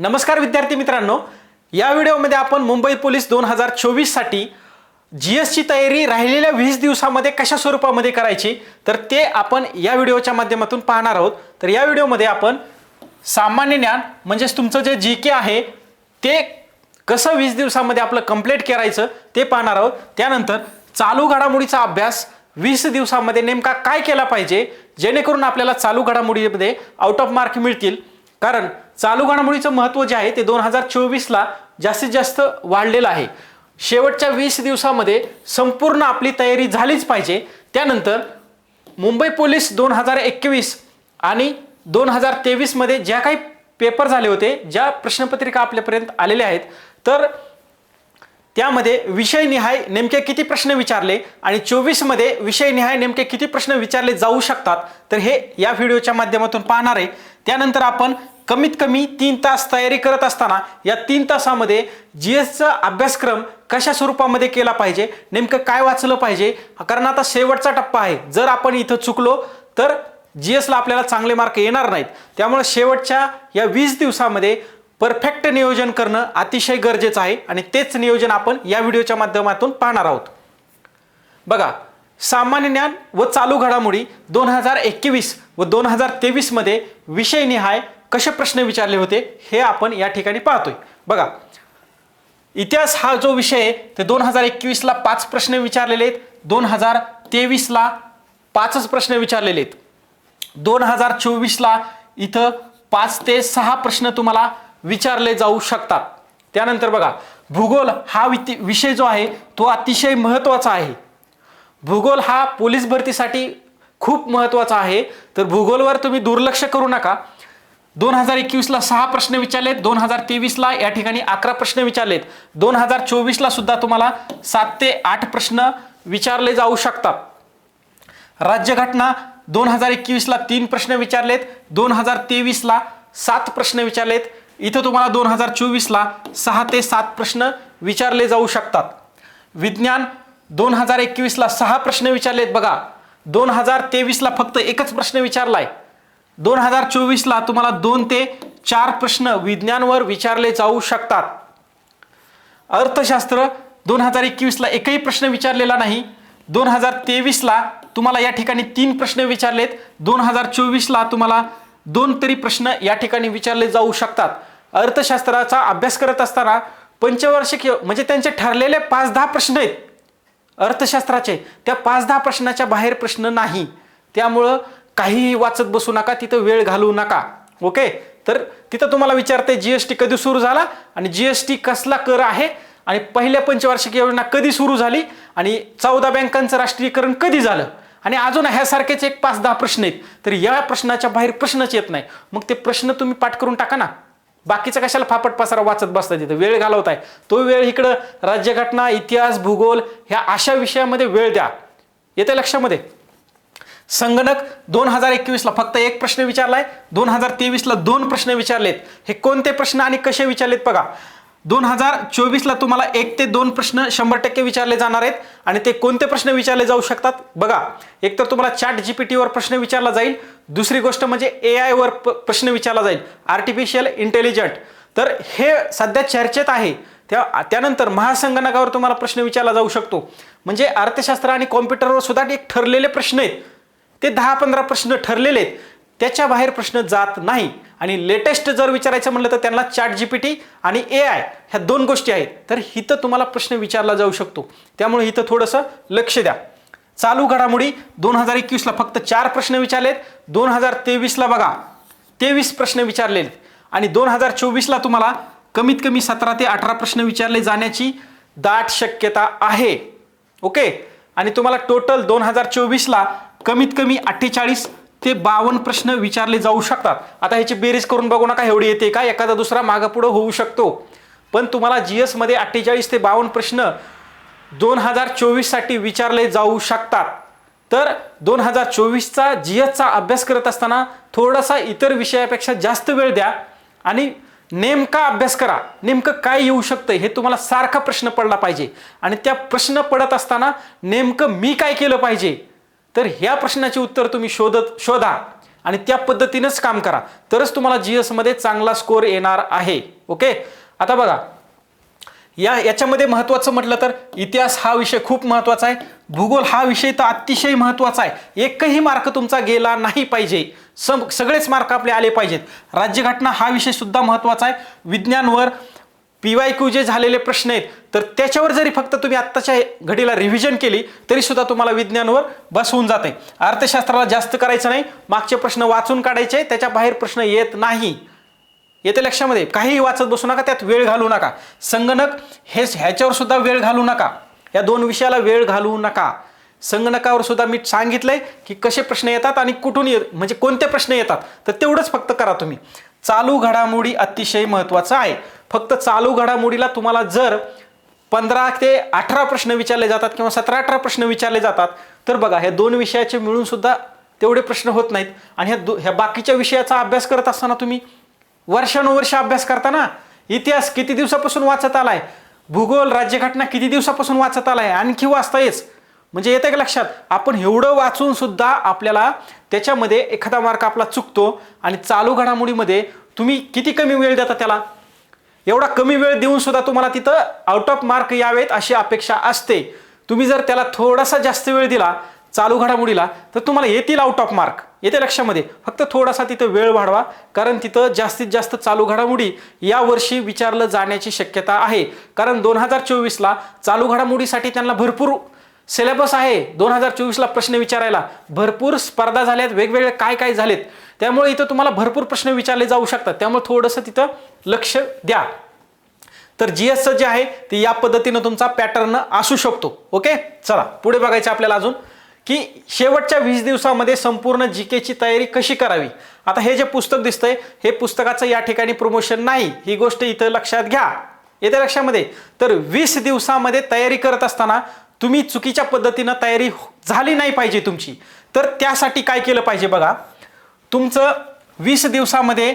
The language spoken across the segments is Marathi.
नमस्कार विद्यार्थी मित्रांनो. या व्हिडिओमध्ये आपण मुंबई पोलीस दोन हजार चोवीससाठी जी एसची तयारी राहिलेल्या वीस दिवसामध्ये कशा स्वरूपामध्ये करायची तर ते आपण या व्हिडिओच्या माध्यमातून पाहणार आहोत. तर या व्हिडिओमध्ये आपण सामान्य ज्ञान म्हणजेच तुमचं जे जी के आहे ते कसं वीस दिवसामध्ये आपलं कंप्लीट करायचं ते पाहणार आहोत. त्यानंतर चालू घडामोडीचा अभ्यास वीस दिवसामध्ये नेमका काय केला पाहिजे जेणेकरून आपल्याला चालू घडामोडीमध्ये आउट ऑफ मार्क मिळतील. कारण चालू घडामोडीचं महत्त्व जे आहे ते दोन हजार चोवीसला जास्तीत जास्त वाढलेलं आहे. शेवटच्या वीस दिवसामध्ये संपूर्ण आपली तयारी झालीच पाहिजे. त्यानंतर मुंबई पोलीस दोन हजार एकवीस आणि दोन हजार तेवीसमध्ये ज्या काही पेपर झाले होते ज्या प्रश्नपत्रिका आपल्यापर्यंत आलेल्या आहेत तर त्यामध्ये विषयनिहाय नेमके किती प्रश्न विचारले आणि चोवीसमध्ये विषयनिहाय नेमके किती प्रश्न विचारले जाऊ शकतात तर हे या व्हिडिओच्या माध्यमातून पाहणार आहे. त्यानंतर आपण कमीत कमी तीन तास तयारी करत असताना या तीन तासामध्ये जी एसचा अभ्यासक्रम कशा स्वरूपामध्ये केला पाहिजे? नेमकं काय वाचलं पाहिजे? कारण आता शेवटचा टप्पा आहे. जर आपण इथं चुकलो तर जी एसला आपल्याला चांगले मार्क येणार नाहीत. त्यामुळे शेवटच्या या वीस दिवसामध्ये परफेक्ट नियोजन करणं अतिशय गरजेचं आहे आणि तेच नियोजन आपण या व्हिडिओच्या माध्यमातून पाहणार आहोत. बघा सामान्य ज्ञान व चालू घडामोडी दोन हजार एकवीस व दोन हजार तेवीसमध्ये विषयनिहाय कसे प्रश्न विचारले होते हे आपण या ठिकाणी पाहतोय. बघा इतिहास हा जो विषय आहे ते दोन हजार एकवीसला पाच प्रश्न विचारलेले आहेत दोन हजार तेवीसला पाचच प्रश्न विचारलेले आहेत. दोन हजार चोवीसला इथं पाच ते सहा प्रश्न तुम्हाला विचारले जाऊ शकतात. त्यानंतर बघा भूगोल हा विति विषय जो आहे तो अतिशय महत्त्वाचा आहे. भूगोल हा पोलीस भरतीसाठी खूप महत्त्वाचा आहे. तर भूगोलवर तुम्ही दुर्लक्ष करू नका. दोन हजार एकवीसला सहा प्रश्न विचारलेत दोन हजार तेवीसला या ठिकाणी अकरा प्रश्न विचारलेत. दोन हजार चोवीसला सुद्धा तुम्हाला सात ते आठ प्रश्न विचारले जाऊ शकतात. राज्यघटना दोन हजार एकवीसला तीन प्रश्न विचारलेत दोन हजार तेवीसला सात प्रश्न विचारलेत. इथं तुम्हाला दोन हजार चोवीसला सहा ते सात प्रश्न विचारले जाऊ शकतात. विज्ञान दोन हजार एकवीसला सहा प्रश्न विचारलेत बघा. दोन हजार तेवीसला फक्त एकच प्रश्न विचारलाय. दोन हजार चोवीसला तुम्हाला दोन ते चार प्रश्न विज्ञानवर विचारले जाऊ शकतात. अर्थशास्त्र दोन हजार एकवीसला एकही प्रश्न विचारलेला नाही. दोन हजार तेवीसला तुम्हाला या ठिकाणी तीन प्रश्न विचारलेत. दोन हजार चोवीसला तुम्हाला दोन तरी प्रश्न या ठिकाणी विचारले जाऊ शकतात. अर्थशास्त्राचा अभ्यास करत असताना पंचवार्षिक म्हणजे त्यांचे ठरलेले पाच दहा प्रश्न आहेत. अर्थशास्त्राचे त्या पाच दहा प्रश्नाच्या बाहेर प्रश्न नाही. त्यामुळं काहीही वाचत बसू नका तिथं वेळ घालवू नका. ओके तर तिथं तुम्हाला विचारते जी एस टी कधी सुरू झाला आणि जी एस टी कसला कर आहे? आणि पहिल्या पंचवार्षिक योजना कधी सुरू झाली? आणि चौदा बँकांचं राष्ट्रीयकरण कधी झालं? आणि अजून ह्यासारखेच एक पाच दहा प्रश्न आहेत. तर या प्रश्नाच्या बाहेर प्रश्नच येत नाही. मग ते प्रश्न तुम्ही पाठ करून टाका ना. बाकीचा कशाला फापट पसारा वाचत बसता तिथं? वेळ घालवताय. तो वेळ इकडं राज्यघटना इतिहास भूगोल ह्या अशा विषयामध्ये वेळ द्या. येते लक्षामध्ये? संगणक दोन हजार एकवीसला फक्त एक प्रश्न विचारलाय. दोन हजार तेवीसला दोन प्रश्न विचारलेत. हे कोणते प्रश्न आणि कसे विचारलेत बघा. दोन हजार चोवीसला तुम्हाला एक ते दोन प्रश्न शंभर टक्के विचारले जाणार आहेत आणि ते कोणते प्रश्न विचारले जाऊ शकतात? बघा एक तर तुम्हाला चॅट जीपीटीवर प्रश्न विचारला जाईल. दुसरी गोष्ट म्हणजे ए आयवर प्रश्न विचारला जाईल. Artificial intelligent. तर हे सध्या चर्चेत आहे. त्या त्यानंतर महासंगणकावर तुम्हाला प्रश्न विचारला जाऊ शकतो. म्हणजे अर्थशास्त्र आणि कॉम्प्युटरवर सुद्धा एक ठरलेले प्रश्न आहेत. ते दहा पंधरा प्रश्न ठरलेले आहेत. त्याच्या बाहेर प्रश्न जात नाही. आणि लेटेस्ट जर विचारायचं म्हटलं तर त्यांना चॅट जी पी टी आणि ए आय ह्या दोन गोष्टी आहेत. तर इथं तुम्हाला प्रश्न विचारला जाऊ शकतो. त्यामुळे इथं थोडंसं लक्ष द्या. चालू घडामोडी दोन हजार एकवीसला फक्त चार प्रश्न विचारलेत. दोन हजार तेवीसला बघा तेवीस प्रश्न विचारलेत. आणि दोन हजार चोवीसला तुम्हाला कमीत कमी सतरा ते अठरा प्रश्न विचारले जाण्याची दाट शक्यता आहे. ओके? आणि तुम्हाला टोटल दोन हजार चोवीसला कमीत कमी अठ्ठेचाळीस ते बावन्न प्रश्न विचारले जाऊ शकतात. आता ह्याची बेरीज करून बघू नका एवढी येते का? एखादा दुसरा मागापुढं होऊ शकतो. पण तुम्हाला जी एसमध्ये अठ्ठेचाळीस ते बावन्न प्रश्न दोन हजार चोवीससाठी विचारले जाऊ शकतात. तर दोन हजार चोवीसचा जी एसचा अभ्यास करत असताना थोडासा इतर विषयापेक्षा जास्त वेळ द्या आणि नेमका अभ्यास करा. नेमकं काय येऊ शकतं हे तुम्हाला सारखा प्रश्न पडला पाहिजे. आणि त्या प्रश्न पडत असताना नेमकं मी काय केलं पाहिजे? तर ह्या प्रश्नाचे उत्तर तुम्ही शोधत शोधा आणि त्या पद्धतीनंच काम करा. तरच तुम्हाला जी एसमध्ये चांगला स्कोर येणार आहे. ओके? आता बघा. या याच्यामध्ये महत्त्वाचं म्हटलं तर इतिहास हा विषय खूप महत्त्वाचा आहे. भूगोल हा विषय तर अतिशय महत्त्वाचा आहे. एकही मार्क तुमचा गेला नाही पाहिजे. सम सगळेच मार्क आपले आले पाहिजेत. राज्यघटना हा विषय सुद्धा महत्त्वाचा आहे. विज्ञानवर पी वाय क्यू जे झालेले प्रश्न आहेत तर त्याच्यावर जरी फक्त तुम्ही आत्ताच्या घडीला रिव्हिजन केली तरी सुद्धा तुम्हाला विज्ञानवर बस होऊन जाते. अर्थशास्त्राला जास्त करायचं नाही मागचे प्रश्न वाचून काढायचे त्याच्या बाहेर प्रश्न येत नाही. येते लक्षामध्ये काहीही वाचत बसू नका त्यात वेळ घालू नका. संगणक हे ह्याच्यावर सुद्धा वेळ घालू नका. या दोन विषयाला वेळ घालू नका. संगणकावर सुद्धा मी सांगितलंय की कसे प्रश्न येतात आणि कुठून ये म्हणजे कोणते प्रश्न येतात तर तेवढंच फक्त करा तुम्ही. चालू घडामोडी अतिशय महत्त्वाचं आहे. फक्त चालू घडामोडीला तुम्हाला जर पंधरा ते अठरा प्रश्न विचारले जातात किंवा सतरा अठरा प्रश्न विचारले जातात तर बघा हे दोन विषयाचे मिळून सुद्धा तेवढे प्रश्न होत नाहीत. आणि ह्या दो ह्या बाकीच्या विषयाचा अभ्यास करत असताना तुम्ही वर्षानुवर्ष अभ्यास करताना इतिहास किती दिवसापासून वाचत आलाय? भूगोल राज्यघटना किती दिवसापासून वाचत आलाय? आणखी वाचता येच. म्हणजे येते का लक्षात? आपण एवढं वाचून सुद्धा आपल्याला त्याच्यामध्ये एखादा मार्क आपला चुकतो आणि चालू घडामोडीमध्ये तुम्ही किती कमी वेळ देता त्याला? एवढा कमी वेळ देऊन सुद्धा तुम्हाला तिथं आउट ऑफ मार्क यावेत अशी अपेक्षा असते. तुम्ही जर त्याला थोडासा जास्त वेळ दिला चालू घडामोडीला तर तुम्हाला येतील आउट ऑफ मार्क येते लक्षामध्ये. फक्त थोडासा तिथं वेळ वाढवा कारण तिथं जास्तीत जास्त चालू घडामोडी यावर्षी विचारलं जाण्याची शक्यता आहे. कारण दोन हजार चोवीसला चालू घडामोडीसाठी त्यांना भरपूर सिलेबस आहे. दोन हजार चोवीसला प्रश्न विचारायला. भरपूर स्पर्धा झाल्यात. वेगवेगळे काय काय झालेत. त्यामुळे इथं तुम्हाला भरपूर प्रश्न विचारले जाऊ शकतात. त्यामुळे थोडंसं तिथं लक्ष द्या. तर जी एसचं जे आहे ते या पद्धतीनं तुमचा पॅटर्न असू शकतो. ओके चला पुढे बघायचं आपल्याला अजून. की शेवटच्या वीस दिवसामध्ये संपूर्ण जी केची तयारी कशी करावी? आता हे जे पुस्तक दिसतंय हे पुस्तकाचं या ठिकाणी प्रमोशन नाही. ही गोष्ट इथं लक्षात घ्या. येत्या लक्षामध्ये. तर वीस दिवसामध्ये तयारी करत असताना तुम्ही चुकीच्या पद्धतीनं तयारी झाली नाही पाहिजे तुमची. तर त्यासाठी काय केलं पाहिजे बघा. तुमचं वीस दिवसामध्ये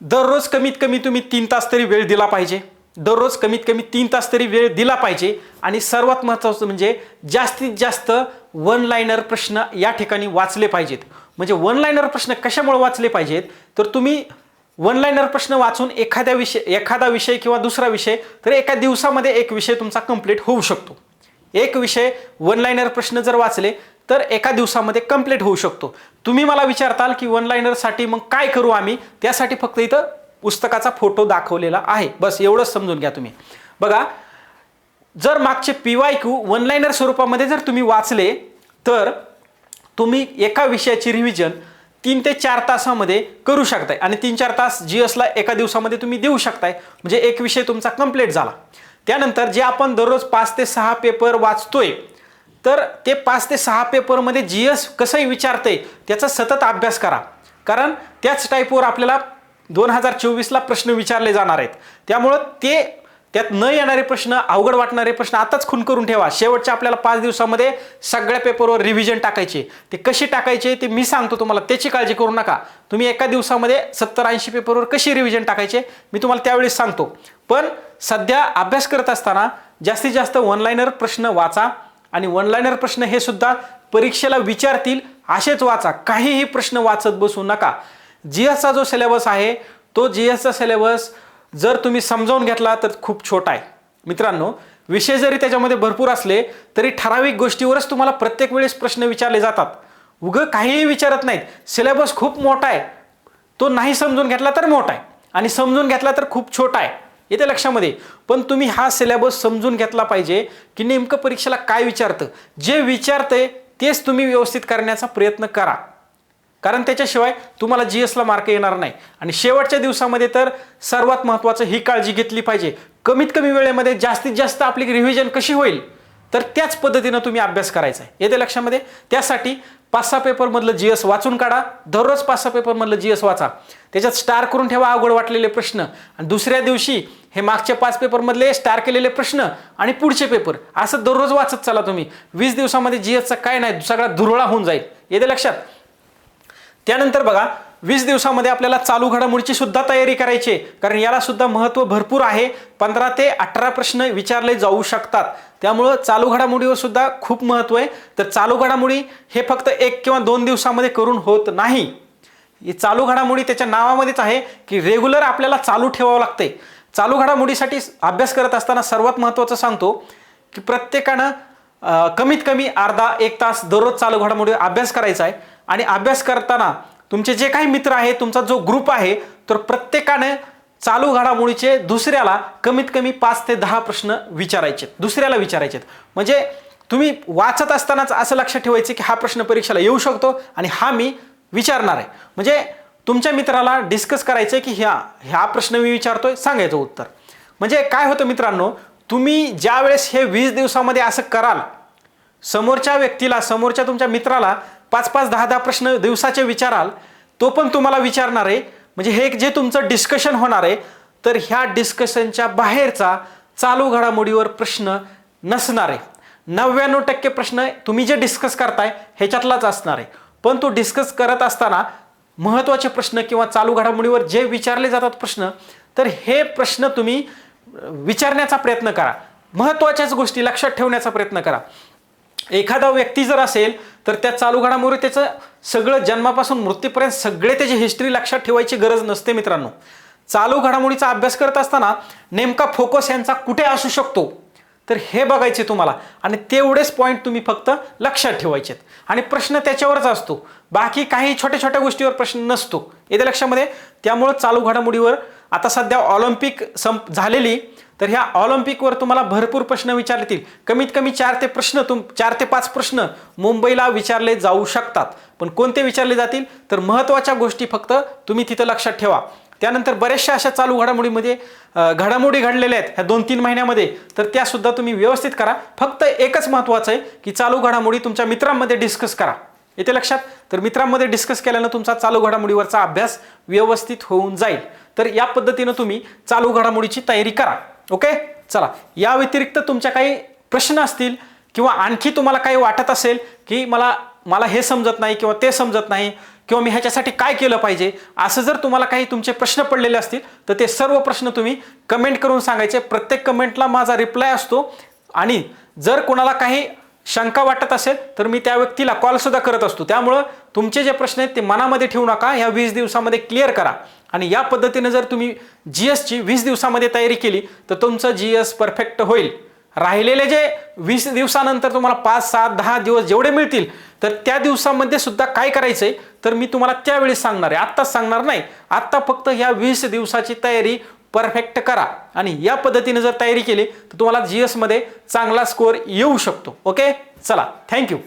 दररोज कमीत कमी तुम्ही तीन तास तरी वेळ दिला पाहिजे. दररोज कमीत कमी तीन तास तरी वेळ दिला पाहिजे. आणि सर्वात महत्त्वाचं म्हणजे जास्तीत जास्त वन लाईनर प्रश्न या ठिकाणी वाचले पाहिजेत. म्हणजे वन लाईनर प्रश्न कशामुळे वाचले पाहिजेत? तर तुम्ही वन लाईनर प्रश्न वाचून एखाद्या विषय एखादा विषय किंवा दुसरा विषय तर एका दिवसामध्ये एक विषय तुमचा कंप्लीट होऊ शकतो. एक विषय वन लाईनर प्रश्न जर वाचले तर एका दिवसामध्ये कंप्लीट होऊ शकतो. तुम्ही मला विचारताल की वन लाईनरसाठी मग काय करू आम्ही? त्यासाठी फक्त इथं पुस्तकाचा फोटो दाखवलेला आहे. बस एवढंच समजून घ्या तुम्ही. बघा जर मागचे P Y Q one liner स्वरूपामध्ये जर तुम्ही वाचले तर तुम्ही एका विषयाची रिव्हिजन तीन ते चार तासामध्ये करू शकताय. आणि तीन चार तास जी एसला एका दिवसामध्ये तुम्ही देऊ शकताय. म्हणजे एक विषय तुमचा कंप्लीट झाला. त्यानंतर जे आपण दररोज पाच ते सहा पेपर वाचतोय तर ते पाच ते सहा पेपरमध्ये जी एस कसंही विचारते त्याचा सतत अभ्यास करा. कारण त्याच टाईपवर आपल्याला दोन हजार चोवीसला प्रश्न विचारले जाणार आहेत. त्यामुळं ते त्यात न येणारे प्रश्न अवघड वाटणारे प्रश्न आताच खून करून ठेवा. शेवटच्या आपल्याला पाच दिवसामध्ये सगळ्या पेपरवर रिव्हिजन टाकायचे. ते कशी टाकायचे ते मी सांगतो तुम्हाला. त्याची काळजी करू नका. तुम्ही एका दिवसामध्ये सत्तर ऐंशी पेपरवर कशी रिव्हिजन टाकायचे मी तुम्हाला त्यावेळेस सांगतो. पण सध्या अभ्यास करत असताना जास्तीत जास्त ऑनलाईनर प्रश्न वाचा आणि ऑनलाईनर प्रश्न हे सुद्धा परीक्षेला विचारतील असेच वाचा. काहीही प्रश्न वाचत बसू नका. जी एसचा जो सिलेबस आहे तो जी एसचा सिलेबस जर तुम्ही समजावून घेतला तर खूप छोटा आहे. मित्रांनो विषय जरी त्याच्यामध्ये भरपूर असले तरी ठराविक गोष्टीवरच तुम्हाला प्रत्येक वेळेस प्रश्न विचारले जातात. उगं काहीही विचारत नाहीत. सिलेबस खूप मोठा आहे. तो नाही समजून घेतला तर मोठा आहे. आणि समजून घेतला तर खूप छोटा आहे. येते लक्षामध्ये. पण तुम्ही हा सिलेबस समजून घेतला पाहिजे की नेमकं परीक्षेला काय विचारतं? जे विचारतंय तेच तुम्ही व्यवस्थित करण्याचा प्रयत्न करा. कारण त्याच्याशिवाय तुम्हाला जी एसला मार्क येणार नाही. आणि शेवटच्या दिवसामध्ये तर सर्वात महत्त्वाचं ही काळजी घेतली पाहिजे. कमीत कमी वेळेमध्ये जास्तीत जास्त आपली रिव्हिजन कशी होईल? तर त्याच पद्धतीनं तुम्ही अभ्यास करायचा आहे. येते लक्षामध्ये? त्यासाठी पाच सहा पेपरमधलं जी एस वाचून काढा. दररोज पाच सहा पेपरमधलं जी एस वाचा. त्याच्यात स्टार करून ठेवा अवघड वाटलेले प्रश्न. आणि दुसऱ्या दिवशी हे मागच्या पाच पेपरमधले स्टार केलेले प्रश्न आणि पुढचे पेपर असं दररोज वाचत चला तुम्ही. वीस दिवसामध्ये जी एसचा काय नाही सगळा धुरळा होऊन जाईल. येते लक्षात? त्यानंतर बघा वीस दिवसामध्ये आपल्याला चालू घडामोडीची सुद्धा तयारी करायची आहे. कारण याला सुद्धा महत्त्व भरपूर आहे. पंधरा ते अठरा प्रश्न विचारले जाऊ शकतात. त्यामुळं चालू घडामोडीवर सुद्धा खूप महत्त्व आहे. तर चालू घडामोडी हे फक्त एक किंवा दोन दिवसामध्ये करून होत नाही. चालू घडामोडी त्याच्या नावामध्येच आहे की रेग्युलर आपल्याला चालू ठेवावं लागते चालू घडामोडीसाठी अभ्यास करत असताना सर्वात महत्त्वाचं सांगतो की प्रत्येकानं कमीत कमी अर्धा एक तास दररोज चालू घडामोडी अभ्यास करायचा आहे. आणि अभ्यास करताना तुमचे जे काही मित्र आहे तुमचा जो ग्रुप आहे तर प्रत्येकाने चालू घडामोडीचे दुसऱ्याला कमीत कमी पाच ते दहा प्रश्न विचारायचे. दुसऱ्याला विचारायचे. म्हणजे तुम्ही वाचत असतानाच असं लक्षात ठेवायचं की हा प्रश्न परीक्षेला येऊ शकतो आणि हा मी विचारणार आहे. म्हणजे तुमच्या मित्राला डिस्कस करायचं आहे की ह्या ह्या प्रश्न मी विचारतोय सांगायचं उत्तर. म्हणजे काय होतं मित्रांनो तुम्ही ज्या वेळेस हे वीस दिवसामध्ये असं कराल समोरच्या व्यक्तीला समोरच्या तुमच्या मित्राला पाच पाच दहा दहा प्रश्न दिवसाचे विचाराल तो पण तुम्हाला विचारणार आहे. म्हणजे हे जे तुमचं डिस्कशन होणार आहे तर ह्या डिस्कशनच्या बाहेरचा चालू घडामोडीवर प्रश्न नसणार आहे. नव्याण्णव टक्के प्रश्न तुम्ही जे डिस्कस करताय ह्याच्यातलाच असणार आहे. पण तो डिस्कस करत असताना महत्त्वाचे प्रश्न किंवा चालू घडामोडीवर जे विचारले जातात प्रश्न तर हे प्रश्न तुम्ही विचारण्याचा प्रयत्न करा. महत्त्वाच्याच गोष्टी लक्षात ठेवण्याचा प्रयत्न करा. एखादा व्यक्ती जर असेल तर त्या चालू घडामोडी त्याचं सगळं जन्मापासून मृत्यूपर्यंत सगळे त्याची हिस्ट्री लक्षात ठेवायची गरज नसते मित्रांनो. चालू घडामोडीचा अभ्यास करत असताना नेमका फोकस यांचा कुठे असू शकतो? तर हे बघायचे तुम्हाला. आणि तेवढेच पॉईंट तुम्ही फक्त लक्षात ठेवायचेत. आणि प्रश्न त्याच्यावरच असतो. बाकी काही छोट्या छोट्या गोष्टीवर प्रश्न नसतो. येते लक्षामध्ये. त्यामुळं चालू घडामोडीवर आता सध्या ऑलिम्पिक संप झालेली तर ह्या ऑलिम्पिकवर तुम्हाला भरपूर प्रश्न विचारतील. कमीत कमी चार ते प्रश्न तुम चार ते पाच प्रश्न मुंबईला विचारले जाऊ शकतात. पण कोणते विचारले जातील? तर महत्त्वाच्या गोष्टी फक्त तुम्ही तिथं लक्षात ठेवा. त्यानंतर बऱ्याचशा अशा चालू घडामोडीमध्ये घडामोडी घडलेल्या आहेत ह्या दोन तीन महिन्यामध्ये. तर त्यासुद्धा तुम्ही व्यवस्थित करा. फक्त एकच महत्त्वाचं आहे की चालू घडामोडी तुमच्या मित्रांमध्ये डिस्कस करा. येते लक्षात? तर मित्रांमध्ये डिस्कस केल्यानं तुमचा चालू घडामोडीवरचा अभ्यास व्यवस्थित होऊन जाईल. तर या पद्धतीनं तुम्ही चालू घडामोडीची तयारी करा. ओके? चला. या व्यतिरिक्त तुमच्या काही प्रश्न असतील किंवा आणखी तुम्हाला काही वाटत असेल की मला मला हे समजत नाही किंवा ते समजत नाही किंवा मी ह्याच्यासाठी काय केलं पाहिजे असं जर तुम्हाला काही तुमचे प्रश्न पडलेले असतील तर ते सर्व प्रश्न तुम्ही कमेंट करून सांगायचे. प्रत्येक कमेंटला माझा रिप्लाय असतो. आणि जर कोणाला काही शंका वाटत असेल तर मी त्या व्यक्तीला कॉलसुद्धा करत असतो. त्यामुळं तुमचे जे प्रश्न आहेत ते मनामध्ये ठेवू नका. ह्या वीस दिवसामध्ये क्लिअर करा. आणि या पद्धतीने जर तुम्ही जी एसची वीस दिवसामध्ये तयारी केली तर तुमचं जी एस परफेक्ट होईल. राहिलेले जे वीस दिवसानंतर तुम्हाला पाच सात दहा दिवस जेवढे मिळतील तर त्या दिवसामध्ये सुद्धा काय करायचं आहे तर मी तुम्हाला त्यावेळी सांगणार आहे. आत्ताच सांगणार नाही. आत्ता फक्त ह्या वीस दिवसाची तयारी परफेक्ट करा. आणि या पद्धतीने जर तयारी केली तर तुम्हाला जी एसमध्ये चांगला स्कोअर येऊ शकतो. ओके चला. थँक्यू